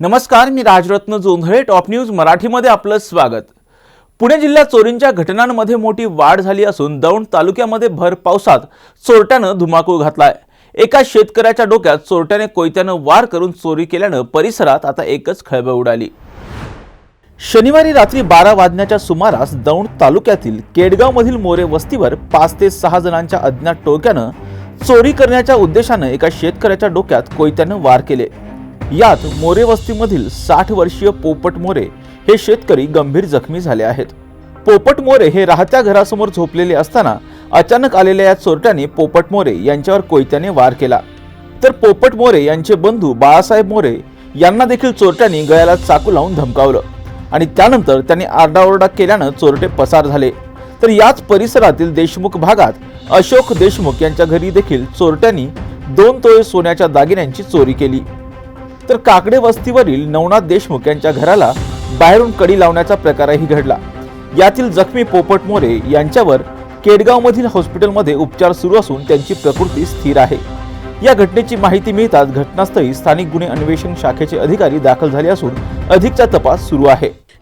नमस्कार मी Rajratna Jondhale top news मराठीमध्ये आपलं स्वागत. पुणे जिल्ह्यात चोरींच्या घटनांमध्ये मोठी वाढ झाली असून दौंड तालुक्यामध्ये भर पावसात चोरट्यानं धुमाकूळ घातलाय. एका शेतकऱ्याच्या डोक्यात चोरट्याने कोयत्यानं वार करून चोरी केल्यानं परिसरात आता एकच खळबळ उडाली. शनिवारी रात्री बारा वाजण्याच्या सुमारास दौंड तालुक्यातील केडगावमधील मोरे वस्तीवर पाच ते सहा जणांच्या अज्ञात टोळक्यानं चोरी करण्याच्या उद्देशानं एका शेतकऱ्याच्या डोक्यात कोयत्यानं वार केले. यात मोरे वस्तीमधील साठ वर्षीय पोपट मोरे हे शेतकरी गंभीर जखमी झाले आहेत. पोपट मोरे हे राहत्या घरासमोर झोपलेले असताना अचानक आलेल्या या चोरट्याने पोपट मोरे यांच्यावर कोयत्याने वार केला. तर पोपट मोरे यांचे बंधू बाळासाहेब मोरे यांना देखील चोरट्यांनी गळ्याला चाकू लावून धमकावलं आणि त्यानंतर त्यांनी आरडाओरडा केल्यानं चोरटे पसार झाले. तर याच परिसरातील देशमुख भागात अशोक देशमुख यांच्या घरी देखील चोरट्यांनी दोन तोळे सोन्याच्या दागिन्यांची चोरी केली. तर काकडे वस्तीवरील नवनाथ देशमुख यांच्या घराला बाहेरून कडी लावण्याचा प्रकारही घडला. यातील जखमी पोपट मोरे यांच्यावर केडगावमधील हॉस्पिटलमध्ये उपचार सुरू असून त्यांची प्रकृती स्थिर आहे. या घटनेची माहिती मिळताच घटनास्थळी स्थानिक गुन्हे अन्वेषण शाखेचे अधिकारी दाखल झाले असून अधिकचा तपास सुरू आहे.